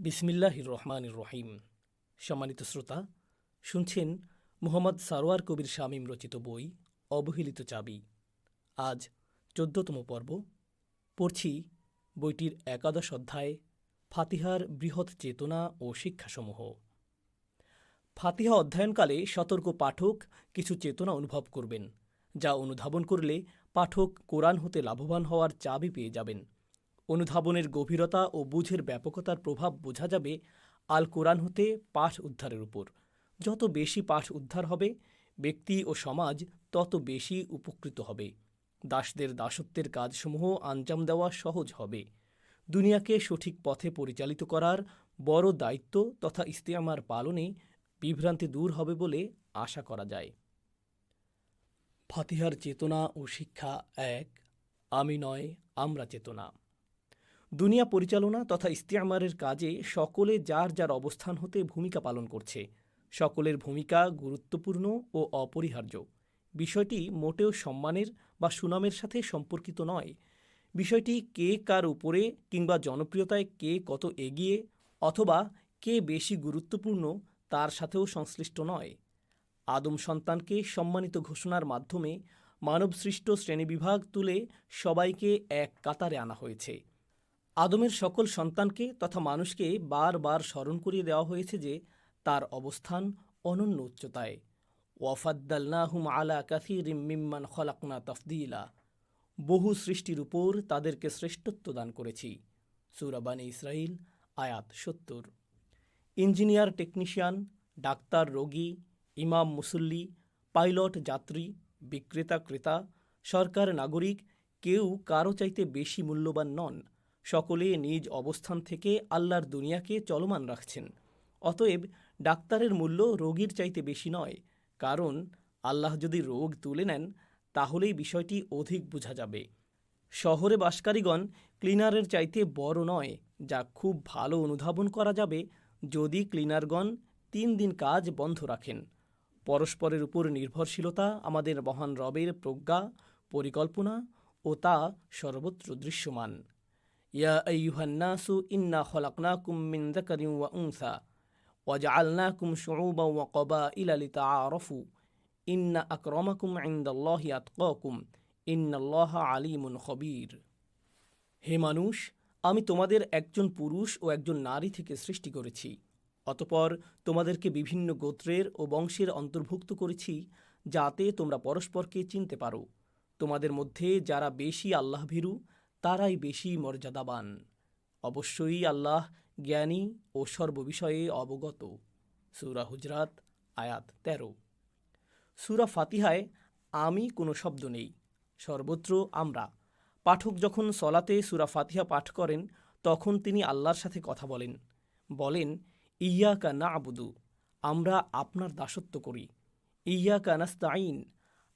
বিসমিল্লাহ রহমান রহিম। সম্মানিত শ্রোতা, শুনছেন মোহাম্মদ সারোয়ার কবির শামীম রচিত বই, অবহেলিত চাবি। আজ চোদ্দতম পর্ব। পড়ছি বইটির একাদশ অধ্যায়, ফাতিহার বৃহৎ চেতনা ও শিক্ষাসমূহ। ফাতিহা অধ্যয়নকালে সতর্ক পাঠক কিছু চেতনা অনুভব করবেন, যা অনুধাবন করলে পাঠক কোরআন হতে লাভবান হওয়ার চাবি পেয়ে যাবেন। অনুধাবনের গভীরতা ও বুঝের ব্যাপকতার প্রভাব বোঝা যাবে আল কোরআন হতে পাঠ উদ্ধারের উপর। যত বেশি পাঠ উদ্ধার হবে, ব্যক্তি ও সমাজ তত বেশি উপকৃত হবে। দাসদের দাসত্বের কাজসমূহ আঞ্জাম দেওয়া সহজ হবে। দুনিয়াকে সঠিক পথে পরিচালিত করার বড় দায়িত্ব তথা ইস্তেমার পালনে বিভ্রান্তি দূর হবে বলে আশা করা যায়। ফাতিহার চেতনা ও শিক্ষা এক, আমি নয়, আমরা চেতনা। দুনিয়া পরিচালনা তথা ইস্তেমারের কাজে সকলে যার যার অবস্থান হতে ভূমিকা পালন করছে। সকলের ভূমিকা গুরুত্বপূর্ণ ও অপরিহার্য। বিষয়টি মোটেও সম্মানের বা সুনামের সাথে সম্পর্কিত নয়। বিষয়টি কে কার উপরে কিংবা জনপ্রিয়তায় কে কত এগিয়ে অথবা কে বেশি গুরুত্বপূর্ণ তার সাথেও সংশ্লিষ্ট নয়। আদম সন্তানকে সম্মানিত ঘোষণার মাধ্যমে মানবসৃষ্ট শ্রেণীবিভাগ তুলে সবাইকে এক কাতারে আনা হয়েছে। আদমের সকল সন্তানকে তথা মানুষকে বারবার স্মরণ করিয়ে দেওয়া হয়েছে যে তার অবস্থান অনন্য উচ্চতায়। ওয়াফাদ্দালনাহুম আলা কাথির মিম্মান খলাকনা তফদিলা। বহু সৃষ্টির উপর তাদেরকে শ্রেষ্ঠত্ব দান করেছি। সুরাবানি ইসরাইল আয়াত সত্তর। ইঞ্জিনিয়ার টেকনিশিয়ান, ডাক্তার, রোগী, ইমাম, মুসল্লি, পাইলট, যাত্রী, বিক্রেতা, ক্রেতা, সরকার, নাগরিক কেউ কারও চাইতে বেশি মূল্যবান নন। সকলে নিজ অবস্থান থেকে আল্লাহর দুনিয়াকে চলমান রাখছেন। অতএব ডাক্তারের মূল্য রোগীর চাইতে বেশি নয়, কারণ আল্লাহ যদি রোগ তুলে নেন, তাহলেই বিষয়টি অধিক বোঝা যাবে। শহরে বাসকারীগণ ক্লিনারের চাইতে বড় নয়, যা খুব ভালো অনুধাবন করা যাবে যদি ক্লিনারগণ তিন দিন কাজ বন্ধ রাখেন। পরস্পরের উপর নির্ভরশীলতা আমাদের মহান রবের প্রজ্ঞা, পরিকল্পনা ও তা সর্বত্র দৃশ্যমান। ইয়া ইন্না হে মানুষ, আমি তোমাদের একজন পুরুষ ও একজন নারী থেকে সৃষ্টি করেছি, অতপর তোমাদেরকে বিভিন্ন গোত্রের ও বংশের অন্তর্ভুক্ত করেছি যাতে তোমরা পরস্পরকে চিনতে পারো। তোমাদের মধ্যে যারা বেশি আল্লাহভীরু তারাই বেশি মর্যাদাবান। অবশ্যই আল্লাহ জ্ঞানী ও সর্ববিষয়ে অবগত। সুরা হুজরাত, আয়াত তেরো। সুরা ফাতিহায় আমি কোনো শব্দ নেই, সর্বত্র আমরা। পাঠক যখন সলাতে সুরা ফাতিহা পাঠ করেন, তখন তিনি আল্লাহর সাথে কথা বলেন। বলেন ইয়াকা না আবুদু আমরা আপনার দাসত্ব করি। ইয়াকা নাস্তাইন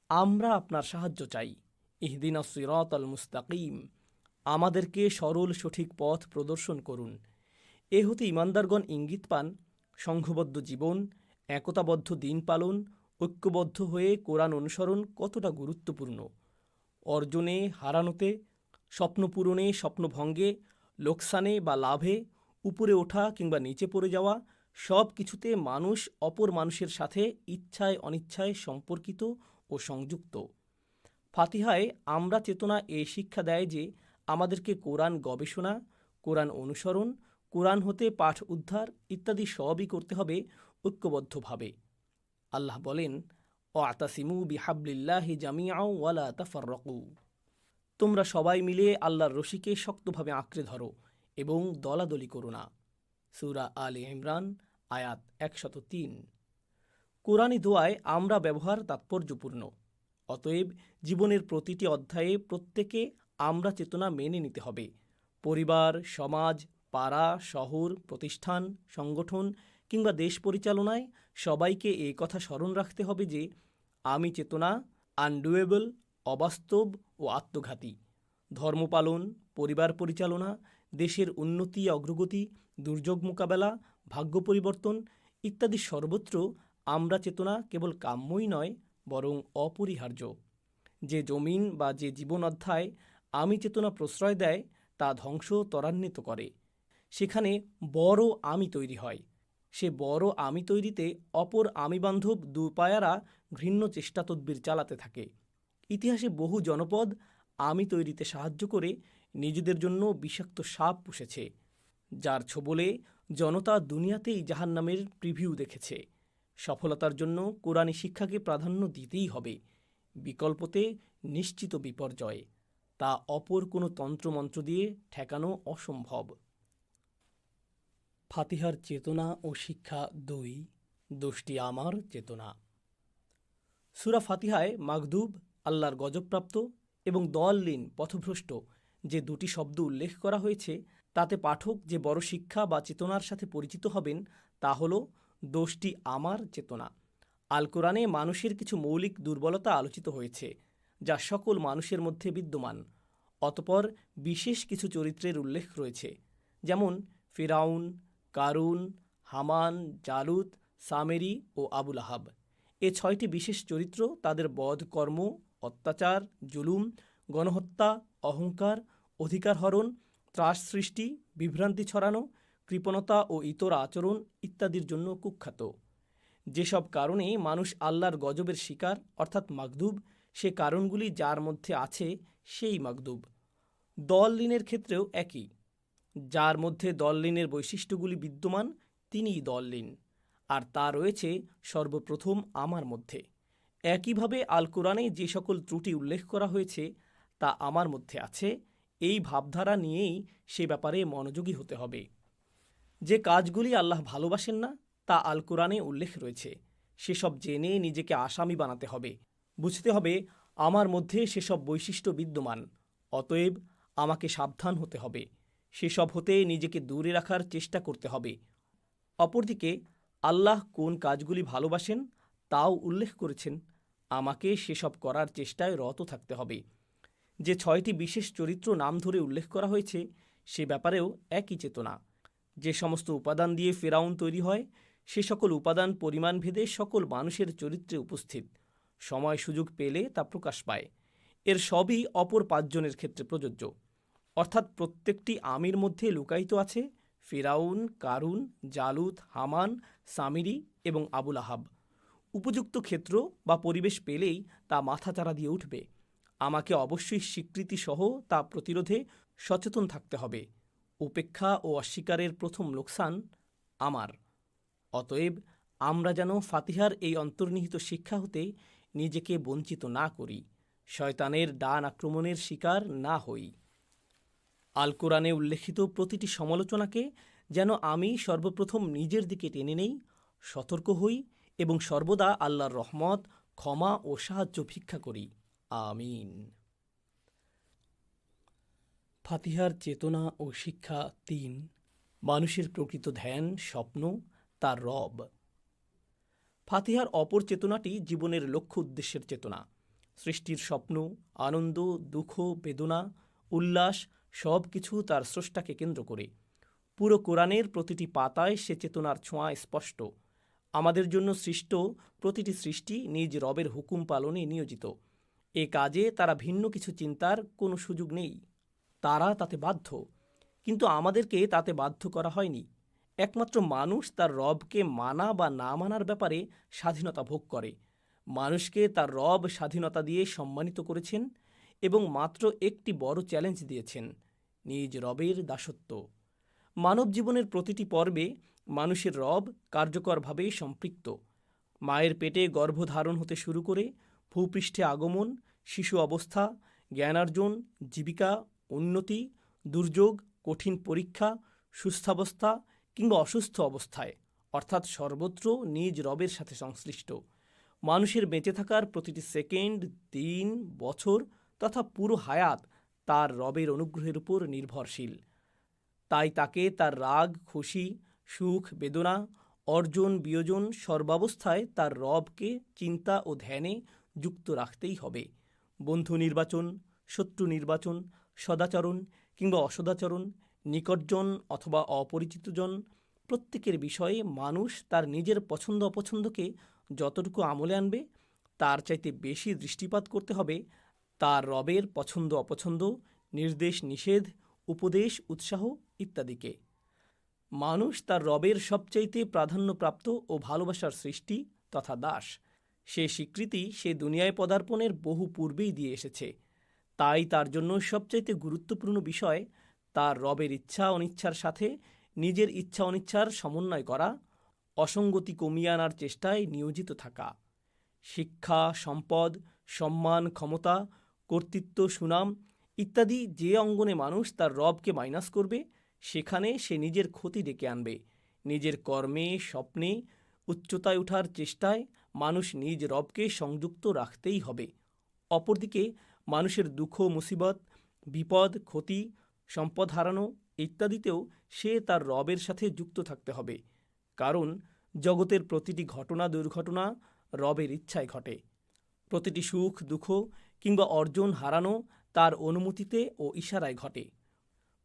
আমরা আপনার সাহায্য চাই। ইহদিন সিরত আল মুস্তাকিম আমাদেরকে সরল সঠিক পথ প্রদর্শন করুন। এ হতে ইমানদারগণ ইঙ্গিত পান, সংঘবদ্ধ জীবন, একতাবদ্ধ দিন পালন, ঐক্যবদ্ধ হয়ে কোরআন অনুসরণ কতটা গুরুত্বপূর্ণ? অর্জনে, হারানোতে, স্বপ্নপূরণে, স্বপ্নভঙ্গে, লোকসানে বা লাভে, উপরে ওঠা কিংবা নিচে পড়ে যাওয়া, সব কিছুতে মানুষ অপর মানুষের সাথে ইচ্ছায় অনিচ্ছায় সম্পর্কিত ও সংযুক্ত। ফাতিহায়, আমরা চেতনা এ শিক্ষা দেয় যে আমাদেরকে কোরআন গবেষণা, কোরআন অনুসরণ, কোরআন হতে পাঠ উদ্ধার ইত্যাদি সবই করতে হবে ঐক্যবদ্ধভাবে। আল্লাহ বলেন ও আতাসিমু বিহাবলিল্লাহি জামিয়াও ওয়ালা তাফাররকু। তোমরা সবাই মিলে আল্লাহর রশিকে শক্তভাবে আঁকড়ে ধরো এবং দলাদলি করো না। সুরা আলে ইমরান, আয়াত একশত তিন। কোরআনী দোয়ায় আমরা ব্যবহার তাৎপর্যপূর্ণ, অতএব জীবনের প্রতিটি অধ্যায়ে প্রত্যেকে আমরা চেতনা মেনে নিতে হবে। পরিবার, সমাজ, পাড়া, শহর, প্রতিষ্ঠান, সংগঠন কিংবা দেশ পরিচালনায় সবাইকে এই কথা স্মরণ রাখতে হবে যে, আমি চেতনা আনডুয়েবল অবাস্তব ও আত্মঘাতী। ধর্মপালন পরিবার পরিচালনা, দেশের উন্নতি, অগ্রগতি, দুর্যোগ মোকাবেলা, ভাগ্য পরিবর্তন ইত্যাদি সর্বত্র আমরা চেতনা কেবল কাম্যই নয়, বরং অপরিহার্য। যে জমিন বা যে জীবন অধ্যায় আমি চেতনা প্রশ্রয় দেয়, তা ধ্বংস ত্বরান্বিত করে। সেখানে বড় আমি তৈরি হয়। সে বড় আমি তৈরিতে অপর আমি বান্ধব দুপায়ারা ঘৃণ্য চেষ্টা তদ্বির চালাতে থাকে। ইতিহাসে বহু জনপদ আমি তৈরিতে সাহায্য করে নিজেদের জন্য বিষাক্ত সাপ পুষেছে, যার ছোবলে জনতা দুনিয়াতেই জাহান্নামের প্রিভিউ দেখেছে। সফলতার জন্য কোরআনী শিক্ষাকে প্রাধান্য দিতেই হবে। বিকল্পতে নিশ্চিত বিপর্যয়। তা অপর কোনো তন্ত্রমন্ত্র দিয়ে ঠেকানো অসম্ভব। ফাতিহার চেতনা ও শিক্ষা দুই, দোষটি আমার চেতনা। সুরা ফাতিহায় মাগদুব, আল্লাহর গজবপ্রাপ্ত এবং দললীন পথভ্রষ্ট যে দুটি শব্দ উল্লেখ করা হয়েছে, তাতে পাঠক যে বড় শিক্ষা বা চেতনার সাথে পরিচিত হবেন, তা হল দোষটি আমার চেতনা। আল কোরআনে মানুষের কিছু মৌলিক দুর্বলতা আলোচিত হয়েছে। যা সকল মানুষের মধ্যে বিদ্যমান। অতপর বিশেষ কিছু চরিত্রের উল্লেখ রয়েছে, যেমন ফিরাউন, কারুন, হামান, জালুত, সামেরি ও আবুল আহাব এ ছয়টি বিশেষ চরিত্র তাদের বধ, কর্ম, অত্যাচার, জুলুম, গণহত্যা, অহংকার, অধিকার হরণ, ত্রাস সৃষ্টি, বিভ্রান্তি ছড়ানো, কৃপণতা ও ইতর আচরণ ইত্যাদির জন্য কুখ্যাত। যেসব কারণে মানুষ আল্লাহর গজবের শিকার, অর্থাৎ মাগদুব সে কারণগুলি যার মধ্যে আছে সেই মাকদুব দল ঋণের ক্ষেত্রেও একই। যার মধ্যে দল ঋণের বৈশিষ্ট্যগুলি বিদ্যমান, তিনিই দল ঋণ আর তা রয়েছে সর্বপ্রথম আমার মধ্যে। একইভাবে আল কোরআনে যে সকল ত্রুটি উল্লেখ করা হয়েছে, তা আমার মধ্যে আছে, এই ভাবধারা নিয়েই সে ব্যাপারে মনোযোগী হতে হবে। যে কাজগুলি আল্লাহ ভালোবাসেন না, তা আল কোরআনে উল্লেখ রয়েছে। সেসব জেনে নিজেকে আসামি বানাতে হবে। বুঝতে হবে আমার মধ্যে সেসব বৈশিষ্ট্য বিদ্যমান, অতএব আমাকে সাবধান হতে হবে। সেসব হতে নিজেকে দূরে রাখার চেষ্টা করতে হবে। অপরদিকে, আল্লাহ কোন কাজগুলি ভালোবাসেন তাও উল্লেখ করেছেন, আমাকে সেসব করার চেষ্টায় রত থাকতে হবে। যে ছয়টি বিশেষ চরিত্র নাম ধরে উল্লেখ করা হয়েছে, সে ব্যাপারেও একই চেতনা। যে সমস্ত উপাদান দিয়ে ফেরাউন তৈরি হয়, সে সকল উপাদান পরিমাণ ভেদে সকল মানুষের চরিত্রে উপস্থিত। সময় সুযোগ পেলে তা প্রকাশ পায়। এর সবই অপর পাঁচজনের ক্ষেত্রে প্রযোজ্য। অর্থাৎ প্রত্যেকটি আমির মধ্যে লুকায়িত আছে ফেরাউন, কারুন জালুত হামান, সামিরি এবং আবুল আহাব। উপযুক্ত ক্ষেত্র বা পরিবেশ পেলেই তা মাথাচাড়া দিয়ে উঠবে। আমাকে অবশ্যই স্বীকৃতি সহ তা প্রতিরোধে সচেতন থাকতে হবে। উপেক্ষা ও অস্বীকারের প্রথম লোকসান আমার। অতএব আমরা যেন ফাতিহার এই অন্তর্নিহিত শিক্ষা হতে নিজেকে বঞ্চিত না করি, শয়তানের ডান আক্রমণের শিকার না হই। আল কোরআনে উল্লেখিত প্রতিটি সমালোচনাকে যেন আমি সর্বপ্রথম নিজের দিকে টেনে নেই, সতর্ক হই এবং সর্বদা আল্লাহর রহমত, ক্ষমা ও সাহায্য ভিক্ষা করি। আমিন। ফাতিহার চেতনা ও শিক্ষা তিন, মানুষের প্রকৃত ধ্যান, স্বপ্ন, তার রব। ফাতিহার অপর চেতনাটি জীবনের লক্ষ্য উদ্দেশ্যের চেতনা। সৃষ্টির স্বপ্ন, আনন্দ, দুঃখ, বেদনা, উল্লাস সব কিছু তার স্রষ্টাকে কেন্দ্র করে। পুরো কোরআনের প্রতিটি পাতায় সে চেতনার ছোঁয়া স্পষ্ট। আমাদের জন্য সৃষ্ট প্রতিটি সৃষ্টি নিজ রবের হুকুম পালনে নিয়োজিত। এ কাজে তারা ভিন্ন কিছু চিন্তার কোনো সুযোগ নেই। তারা তাতে বাধ্য। কিন্তু আমাদেরকে তাতে বাধ্য করা হয়নি। একমাত্র মানুষ তার রবকে মানা বা না মানার ব্যাপারে স্বাধীনতা ভোগ করে। মানুষকে তার রব স্বাধীনতা দিয়ে সম্মানিত করেছেন এবং মাত্র একটি বড় চ্যালেঞ্জ দিয়েছেন, নিজ রবের দাসত্ব। মানব জীবনের প্রতিটি পর্বে মানুষের রব কার্যকরভাবে সম্পৃক্ত। মায়ের পেটে গর্ভধারণ হতে শুরু করে ভূপৃষ্ঠে আগমন, শিশু অবস্থা, জ্ঞানার্জন, জীবিকা, উন্নতি, দুর্যোগ, কঠিন পরীক্ষা, সুস্থাবস্থা কিংবা অসুস্থ অবস্থায়, অর্থাৎ সর্বত্র নিজ রবের সাথে সংশ্লিষ্ট। মানুষের বেঁচে থাকার প্রতিটি সেকেন্ড, দিন, বছর তথা পুরো হায়াত তার রবের অনুগ্রহের উপর নির্ভরশীল। তাই তাকে তার রাগ, খুশি, সুখ, বেদনা, অর্জন, বিয়োজন সর্বাবস্থায় তার রবকে চিন্তা ও ধ্যানে যুক্ত রাখতেই হবে। বন্ধু নির্বাচন, শত্রু নির্বাচন, সদাচরণ কিংবা অসদাচরণ নিকটজন অথবা অপরিচিতজন, প্রত্যেকের বিষয়ে মানুষ তার নিজের পছন্দ অপছন্দকে যতটুকু আমলে আনবে, তার চাইতে বেশি দৃষ্টিপাত করতে হবে, তার রবের পছন্দ অপছন্দ, নির্দেশ নিষেধ, উপদেশ উৎসাহ ইত্যাদিকে। মানুষ তার রবের সবচাইতে প্রাধান্যপ্রাপ্ত ও ভালোবাসার সৃষ্টি তথা দাস। সে স্বীকৃতি সে দুনিয়ায় পদার্পণের বহু পূর্বেই দিয়ে এসেছে। তাই তার জন্য সবচাইতে গুরুত্বপূর্ণ বিষয় তার রবের ইচ্ছা অনিচ্ছার সাথে নিজের ইচ্ছা অনিচ্ছার সমন্বয় করা, অসঙ্গতি কমিয়ে আনার চেষ্টায় নিয়োজিত থাকা। শিক্ষা, সম্পদ, সম্মান, ক্ষমতা, কর্তৃত্ব, সুনাম ইত্যাদি যে অঙ্গনে মানুষ তার রবকে মাইনাস করবে, সেখানে সে নিজের ক্ষতি ডেকে আনবে। নিজের কর্মে, স্বপ্নে উচ্চতায় ওঠার চেষ্টায় মানুষ নিজ রবকে সংযুক্ত রাখতেই হবে। অপরদিকে মানুষের দুঃখ, মুসিবত, বিপদ, ক্ষতি সম্পদ হারানো ইত্যাদিতেও সে তার রবের সাথে যুক্ত থাকতে হবে। কারণ জগতের প্রতিটি ঘটনা দুর্ঘটনা রবের ইচ্ছায় ঘটে। প্রতিটি সুখ, দুঃখ কিংবা অর্জন হারানো তার অনুমতিতে ও ইশারায় ঘটে।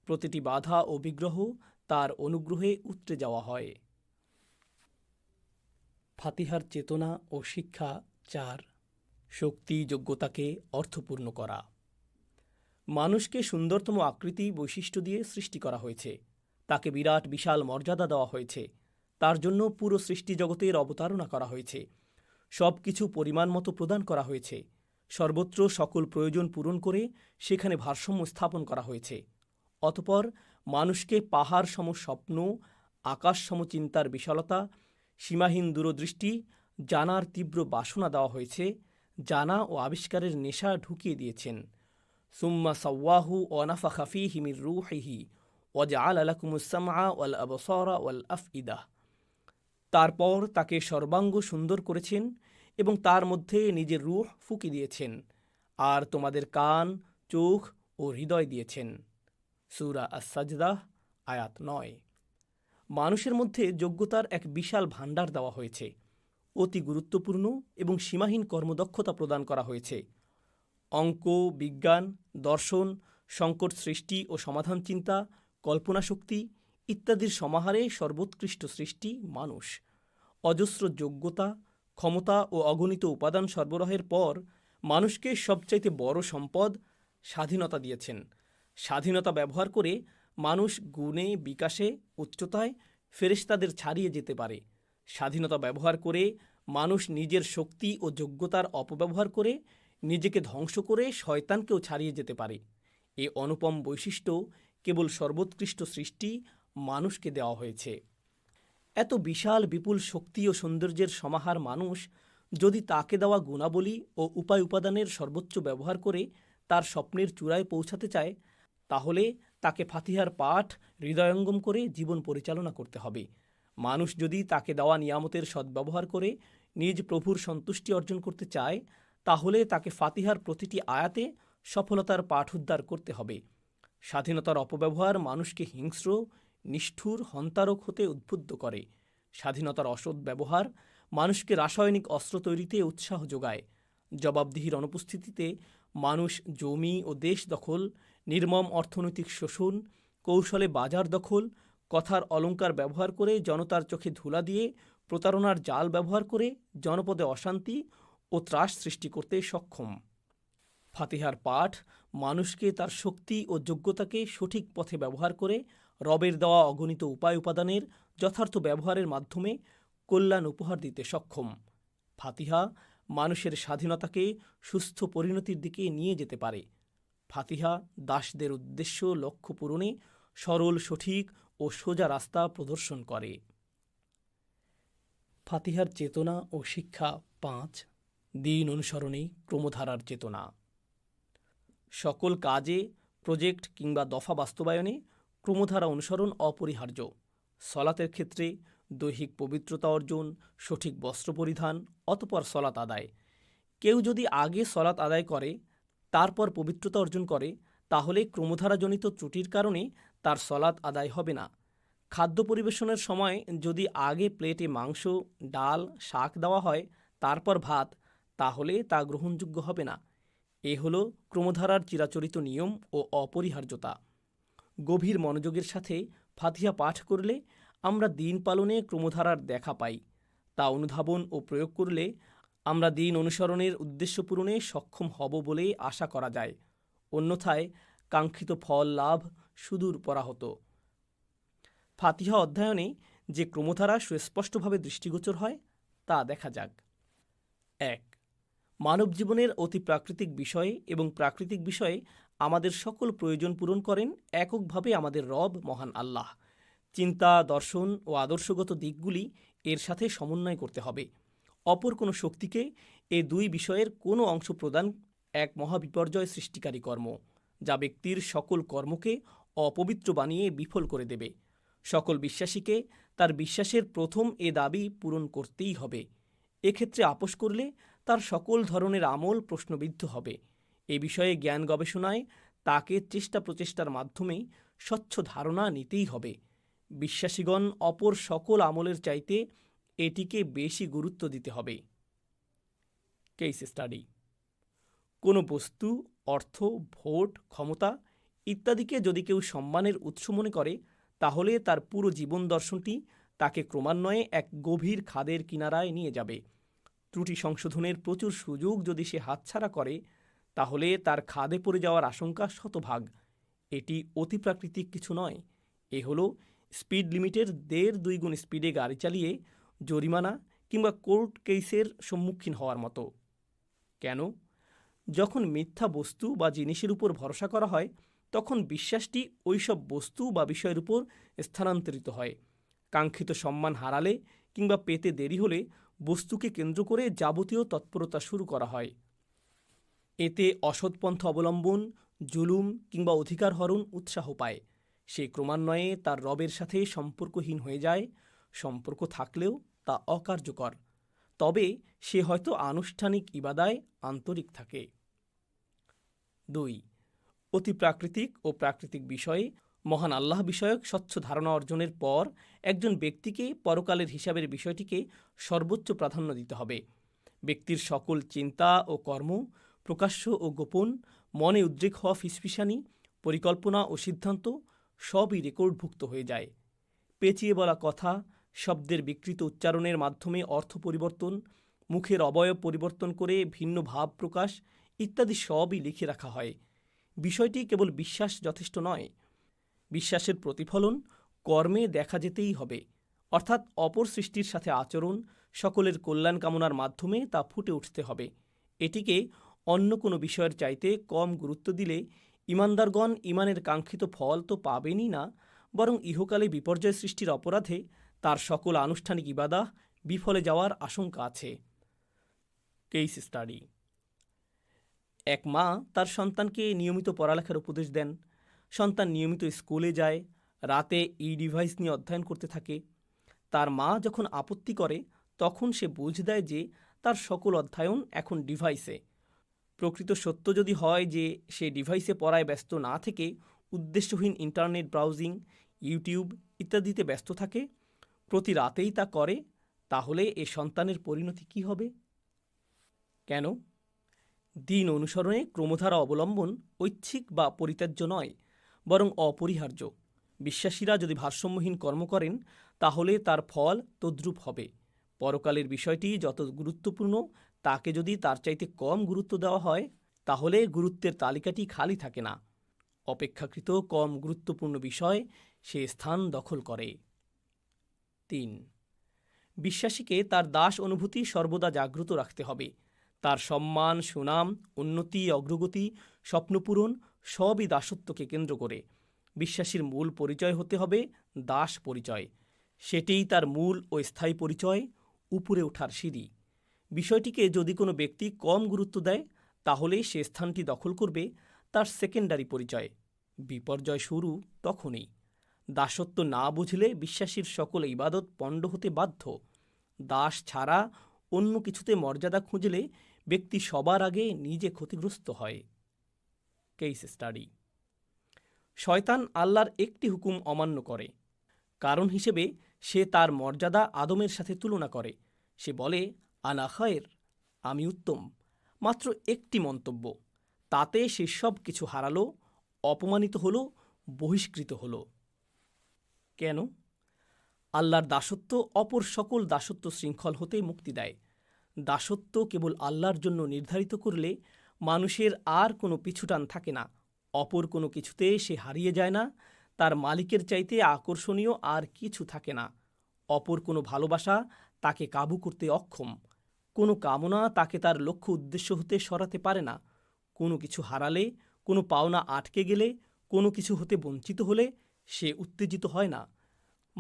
প্রতিটি বাধা ও বিগ্রহ তার অনুগ্রহে উতরে যাওয়া হয়। ফাতিহার চেতনা ও শিক্ষা চার, শক্তি যোগ্যতাকে অর্থপূর্ণ করা। মানুষকে সুন্দরতম আকৃতি বৈশিষ্ট্য দিয়ে সৃষ্টি করা হয়েছে। তাকে বিরাট, বিশাল মর্যাদা দেওয়া হয়েছে। তার জন্য পুরো সৃষ্টি জগতের অবতারণা করা হয়েছে। সব কিছু পরিমাণ মতো প্রদান করা হয়েছে। সর্বত্র সকল প্রয়োজন পূরণ করে সেখানে ভারসাম্য স্থাপন করা হয়েছে। অতপর মানুষকে পাহাড় সম স্বপ্ন, আকাশ সম চিন্তার বিশালতা, সীমাহীন দূরদৃষ্টি, জানার তীব্র বাসনা দেওয়া হয়েছে, জানা ও আবিষ্কারের নেশা ঢুকিয়ে দিয়েছেন। সুম্মা সাওয়াহু ওয়ানাফা খাফি হিমির রুহিহি আবসারা ওয়াল আফইদাহ তারপর তাকে সর্বাঙ্গ সুন্দর করেছেন এবং তার মধ্যে নিজের রুহ ফুকি দিয়েছেন আর তোমাদের কান, চোখ ও হৃদয় দিয়েছেন। সুরা আসাজদাহ আয়াত নয়। মানুষের মধ্যে যোগ্যতার এক বিশাল ভাণ্ডার দেওয়া হয়েছে। অতি গুরুত্বপূর্ণ এবং সীমাহীন কর্মদক্ষতা প্রদান করা হয়েছে। অঙ্ক, বিজ্ঞান, দর্শন, সংকট সৃষ্টি ও সমাধান চিন্তা, কল্পনা শক্তি ইত্যাদির সমাহারে সর্বোৎকৃষ্ট সৃষ্টি মানুষ। অজস্র যোগ্যতা, ক্ষমতা ও অগণিত উপাদান সরবরাহের পর মানুষকে সবচাইতে বড় সম্পদ স্বাধীনতা দিয়েছেন। স্বাধীনতা ব্যবহার করে মানুষ গুণে, বিকাশে, উচ্চতায় ফেরেশতাদের ছাড়িয়ে যেতে পারে। স্বাধীনতা ব্যবহার করে মানুষ নিজের শক্তি ও যোগ্যতার অপব্যবহার করে নিজেকে ধ্বংস করে শয়তানকেও ছাড়িয়ে যেতে পারে। এ অনুপম বৈশিষ্ট্য কেবল সর্বোৎকৃষ্ট সৃষ্টি মানুষকে দেওয়া হয়েছে। এত বিশাল, বিপুল শক্তি ও সৌন্দর্যের সমাহার মানুষ যদি তাকে দেওয়া গুণাবলী ও উপায় উপাদানের সর্বোচ্চ ব্যবহার করে তার স্বপ্নের চূড়ায় পৌঁছাতে চায়, তাহলে তাকে ফাতিহার পাঠ হৃদয়ঙ্গম করে জীবন পরিচালনা করতে হবে। মানুষ যদি তাকে দেওয়া নিয়ামতের সদ্ব্যবহার করে, নিজ প্রভুর সন্তুষ্টি অর্জন করতে চায় তাহলে তাকে ফাতিহার প্রতিটি আয়াতে সফলতার পাঠ উদ্ধার করতে হবে। স্বাধীনতার অপব্যবহার মানুষকে হিংস্র, নিষ্ঠুর, হন্তারক হতে উদ্বুদ্ধ করে। স্বাধীনতার অসৎ ব্যবহার মানুষকে রাসায়নিক অস্ত্র তৈরিতে উৎসাহ যোগায়। জবাবদিহির অনুপস্থিতিতে মানুষ জমি ও দেশ দখল, নির্মম অর্থনৈতিক শোষণ, কৌশলে বাজার দখল, কথার অলঙ্কার ব্যবহার করে জনতার চোখে ধুলা দিয়ে প্রতারণার জাল ব্যবহার করে জনপদে অশান্তি ও ত্রাস সৃষ্টি করতে সক্ষম। ফাতিহার পাঠ মানুষকে তার শক্তি ও যোগ্যতাকে সঠিক পথে ব্যবহার করে রবের দেওয়া অগণিত উপায় উপাদানের যথার্থ ব্যবহারের মাধ্যমে কল্যাণ উপহার দিতে সক্ষম। ফাতিহা মানুষের স্বাধীনতাকে সুস্থ পরিণতির দিকে নিয়ে যেতে পারে। ফাতিহা দাসদের উদ্দেশ্য লক্ষ্য পূরণে সরল, সঠিক ও সোজা রাস্তা প্রদর্শন করে। ফাতিহার চেতনা ও শিক্ষা পাঁচ দিন অনুসরণে ক্রমধারার চেতনা। সকল কাজে, প্রজেক্ট কিংবা দফা বাস্তবায়নে ক্রমধারা অনুসরণ অপরিহার্য। সলাতের ক্ষেত্রে দৈহিক পবিত্রতা অর্জন, সঠিক বস্ত্র পরিধান, অতপর সলাত আদায়। কেউ যদি আগে সলাত আদায় করে, তারপর পবিত্রতা অর্জন করে, তাহলে ক্রমধারাজনিত ত্রুটির কারণে তার সলাত আদায় হবে না। খাদ্য পরিবেশনের সময় যদি আগে প্লেটে মাংস, ডাল, শাক দেওয়া হয়, তারপর ভাত তাহলে তা গ্রহণযোগ্য হবে না। এ হল ক্রমধারার চিরাচরিত নিয়ম ও অপরিহার্যতা। গভীর মনোযোগের সাথে ফাতিহা পাঠ করলে আমরা দিন পালনে ক্রমধারার দেখা পাই। তা অনুধাবন ও প্রয়োগ করলে আমরা দিন অনুসরণের উদ্দেশ্য পূরণে সক্ষম হব বলে আশা করা যায়। অন্যথায় কাঙ্ক্ষিত ফল, লাভ, সুদূর পরাহত। ফাতিহা অধ্যয়নে যে ক্রমধারা সুস্পষ্টভাবে দৃষ্টিগোচর হয়, তা দেখা যাক। এক মানব জীবনের অতি প্রাকৃতিক বিষয়ে এবং প্রাকৃতিক বিষয়ে আমাদের সকল প্রয়োজন পূরণ করেন এককভাবে আমাদের রব, মহান আল্লাহ। চিন্তা, দর্শন ও আদর্শগত দিকগুলি এর সাথে সমন্বয় করতে হবে। অপর কোনো শক্তিকে এ দুই বিষয়ের কোনো অংশ প্রদান এক মহাবিপর্যয় সৃষ্টিকারী কর্ম, যা ব্যক্তির সকল কর্মকে অপবিত্র বানিয়ে বিফল করে দেবে। সকল বিশ্বাসীকে তার বিশ্বাসের প্রথম এ দাবি পূরণ করতেই হবে। এক্ষেত্রে আপোষ করলে তার সকল ধরনের আমল প্রশ্নবিদ্ধ হবে। এ বিষয়ে জ্ঞান গবেষণায় তাকে চেষ্টা প্রচেষ্টার মাধ্যমে স্বচ্ছ ধারণা নিতেই হবে। বিশ্বাসীগণ অপর সকল আমলের চাইতে এটিকে বেশি গুরুত্ব দিতে হবে। Case study. কোনো বস্তু, অর্থ, ভোট, ক্ষমতা ইত্যাদিকে যদি কেউ সম্মানের উৎস মনে করে, তাহলে তার পুরো জীবন দর্শনটি তাকে ক্রমান্বয়ে এক গভীর খাদের কিনারায় নিয়ে যাবে। ত্রুটি সংশোধনের প্রচুর সুযোগ যদি সে হাতছাড়া করে, তাহলে তার খাদে পড়ে যাওয়ার আশঙ্কা শতভাগ। এটি অতিপ্রাকৃতিক কিছু নয়। এ হলো স্পিড লিমিটের দেড় দুই গুণ স্পিডে গাড়ি চালিয়ে জরিমানা কিংবা কোর্ট কেসের সম্মুখীন হওয়ার মতো। কেন? যখন মিথ্যা বস্তু বা জিনিসের উপর ভরসা করা হয়, তখন বিশ্বাসটি ওইসব বস্তু বা বিষয়ের উপর স্থানান্তরিত হয়। কাঙ্ক্ষিত সম্মান হারালে কিংবা পেতে দেরি হলে বস্তুকে কেন্দ্র করে যাবতীয় তৎপরতা শুরু করা হয়। এতে অসৎপন্থ অবলম্বন, জুলুম কিংবা অধিকার হরণ উৎসাহ পায়। সে ক্রমান্বয়ে তার রবের সাথে সম্পর্কহীন হয়ে যায়, সম্পর্ক থাকলেও তা অকার্যকর। তবে সে হয়তো আনুষ্ঠানিক ইবাদায় আন্তরিক থাকে। দুই, অতি প্রাকৃতিক ও প্রাকৃতিক বিষয়ে মহান আল্লাহ বিষয়ক স্বচ্ছ ধারণা অর্জনের পর একজন ব্যক্তিকে পরকালের হিসাবের বিষয়টিকে সর্বোচ্চ প্রাধান্য দিতে হবে। ব্যক্তির সকল চিন্তা ও কর্ম প্রকাশ্য ও গোপন, মনে উদ্রেক হওয়া ফিসফিসানি, পরিকল্পনা ও সিদ্ধান্ত সবই রেকর্ডভুক্ত হয়ে যায়। পেঁচিয়ে বলা কথা, শব্দের বিকৃত উচ্চারণের মাধ্যমে অর্থ পরিবর্তন, মুখের অবয়ব পরিবর্তন করে ভিন্ন ভাব প্রকাশ ইত্যাদি সবই লিখে রাখা হয়। বিষয়টি কেবল বিশ্বাস যথেষ্ট নয় বিশ্বাসের প্রতিফলন কর্মে দেখা যেতেই হবে, অর্থাৎ অপর সৃষ্টির সাথে আচরণ, সকলের কল্যাণ কামনার মাধ্যমে তা ফুটে উঠতে হবে। এটিকে অন্য কোনো বিষয়ের চাইতে কম গুরুত্ব দিলে ইমানদারগণ ইমানের কাঙ্ক্ষিত ফল তো পাবেনই না, বরং ইহকালে বিপর্যয় সৃষ্টির অপরাধে তার সকল আনুষ্ঠানিক ইবাদা বিফলে যাওয়ার আশঙ্কা আছে। Case study. এক মা তার সন্তানকে নিয়মিত পড়ালেখার উপদেশ দেন। সন্তান নিয়মিত স্কুলে যায়, রাতে ই ডিভাইস নিয়ে অধ্যয়ন করতে থাকে। তার মা যখন আপত্তি করে, তখন সে বুঝ দেয় যে তার সকল অধ্যয়ন এখন ডিভাইসে প্রকৃত সত্য যদি হয় যে সে ডিভাইসে পড়ায় ব্যস্ত না থেকে, উদ্দেশ্যহীন ইন্টারনেট ব্রাউজিং ইউটিউব ইত্যাদিতে ব্যস্ত থাকে, প্রতি রাতেই তা করে, তাহলে এ সন্তানের পরিণতি কি হবে? কেন? দিন অনুসরণে ক্রমধারা অবলম্বন ঐচ্ছিক বা পরিত্যাজ্য নয়। বরং অপরিহার্য। বিশ্বাসীরা যদি ভারসাম্যহীন কর্ম করেন, তাহলে তার ফল তদ্রূপ হবে। পরকালের বিষয়টি যত গুরুত্বপূর্ণ, তাকে যদি তার চাইতে কম গুরুত্ব দেওয়া হয়, তাহলে গুরুত্বের তালিকাটি খালি থাকে না। অপেক্ষাকৃত কম গুরুত্বপূর্ণ বিষয় সে স্থান দখল করে। তিন। বিশ্বাসীকে তার দাস অনুভূতি সর্বদা জাগ্রত রাখতে হবে। তার সম্মান, সুনাম, উন্নতি, অগ্রগতি স্বপ্নপূরণ সবই দাসত্বকে কেন্দ্র করে। বিশ্বাসীর মূল পরিচয় হতে হবে দাস পরিচয়। সেটিই তার মূল ও স্থায়ী পরিচয়, উপরে ওঠার সিঁড়ি। বিষয়টিকে যদি কোনো ব্যক্তি কম গুরুত্ব দেয় তাহলে সে স্থানটি দখল করবে, তার সেকেন্ডারি পরিচয়। বিপর্যয় শুরু তখনই। দাসত্ব না বুঝলে বিশ্বাসীর সকল ইবাদত পণ্ড হতে বাধ্য। দাস ছাড়া অন্য কিছুতে মর্যাদা খুঁজলে ব্যক্তি সবার আগে নিজে ক্ষতিগ্রস্ত হয়। কেস স্টাডি শয়তান আল্লাহর একটি হুকুম অমান্য করে। কারণ হিসেবে সে তার মর্যাদা আদমের সাথে তুলনা করে। সে বলে আনা খায়ের, আমি উত্তম। মাত্র একটি মন্তব্য। তাতে সে সব কিছু হারালো, অপমানিত হলো, বহিষ্কৃত হলো। কেন? আল্লাহর দাসত্ব অপর সকল দাসত্ব শৃঙ্খল হতে মুক্তি দেয়। দাসত্ব কেবল আল্লাহর জন্য নির্ধারিত করলে মানুষের আর কোনো পিছুটান থাকে না। অপর কোনো কিছুতে সে হারিয়ে যায় না, তার মালিকের চাইতে আকর্ষণীয় আর কিছু থাকে না। অপর কোনো ভালোবাসা তাকে কাবু করতে অক্ষম। কোনো কামনা তাকে তার লক্ষ্য উদ্দেশ্য হতে সরাতে পারে না। কোনো কিছু হারালে, কোনো পাওনা আটকে গেলে, কোনো কিছু হতে বঞ্চিত হলে সে উত্তেজিত হয় না।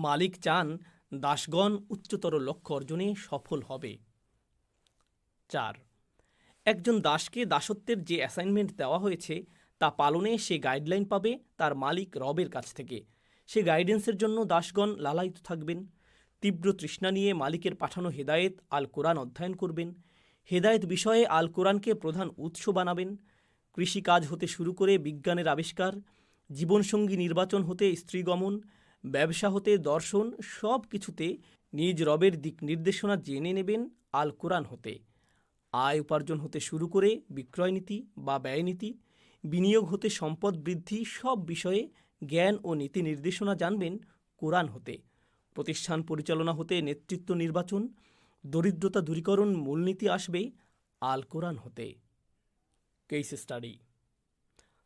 মালিক চান দাসগণ উচ্চতর লক্ষ্য অর্জনে সফল হবে। চার, একজন দাসকে দাসত্বের যে অ্যাসাইনমেন্ট দেওয়া হয়েছে তা পালনে সে গাইডলাইন পাবে তার মালিক রবের কাছ থেকে। সে গাইডেন্সের জন্য দাসগণ লালায়িত থাকবেন। তীব্র তৃষ্ণা নিয়ে মালিকের পাঠানো হেদায়েত আল কোরআন অধ্যয়ন করবেন। হেদায়েত বিষয়ে আল কোরআনকে প্রধান উৎস বানাবেন। কৃষিকাজ হতে শুরু করে বিজ্ঞানের আবিষ্কার, জীবনসঙ্গী নির্বাচন হতে স্ত্রীগমন ব্যবসা হতে দর্শন সব কিছুতে নিজ রবের দিক নির্দেশনা জেনে নেবেন আল কোরআন হতে। আয় উপার্জন হতে শুরু করে বিক্রয় নীতি বা ব্যয় নীতি, বিনিয়োগ হতে সম্পদ বৃদ্ধি সব বিষয়ে জ্ঞান ও নীতি নির্দেশনা জানবেন কোরআন হতে। প্রতিষ্ঠান পরিচালনা হতে নেতৃত্ব নির্বাচন, দরিদ্রতা দূরীকরণ মূলনীতি আসবে আল কোরআন হতে। Case study.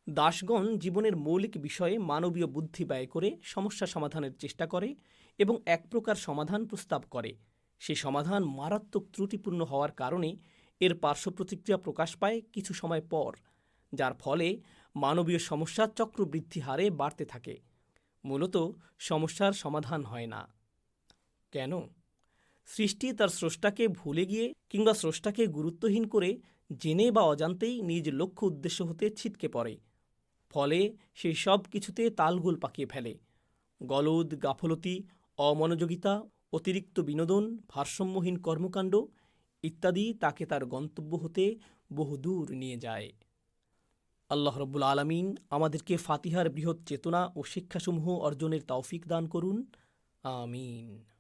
দাসগণ জীবনের মৌলিক বিষয়ে মানবীয় বুদ্ধি ব্যয় করে সমস্যা সমাধানের চেষ্টা করে এবং এক প্রকার সমাধান প্রস্তাব করে। সে সমাধান মারাত্মক ত্রুটিপূর্ণ হওয়ার কারণে এর পার্শ্ব প্রতিক্রিয়া প্রকাশ পায় কিছু সময় পর, যার ফলে মানবীয় সমস্যা চক্রবৃদ্ধি হারে বাড়তে থাকে। মূলত সমস্যার সমাধান হয় না। কেন? সৃষ্টি তার স্রষ্টাকে ভুলে গিয়ে কিংবা স্রষ্টাকে গুরুত্বহীন করে জেনে বা অজান্তেই নিজ লক্ষ্য উদ্দেশ্য হতে ছিটকে পড়ে। ফলে সেই সব কিছুতে তালগোল পাকিয়ে ফেলে। গলদ, গাফলতি, অমনোযোগিতা, অতিরিক্ত বিনোদন, ভারসাম্যহীন কর্মকাণ্ড ইত্যাদি তাকে তার গন্তব্য হতে বহুদূর নিয়ে যায়। আল্লাহ রব্বুল আলমিন আমাদেরকে ফাতিহার বৃহৎ চেতনা ও শিক্ষাসমূহ অর্জনের তৌফিক দান করুন। আমিন।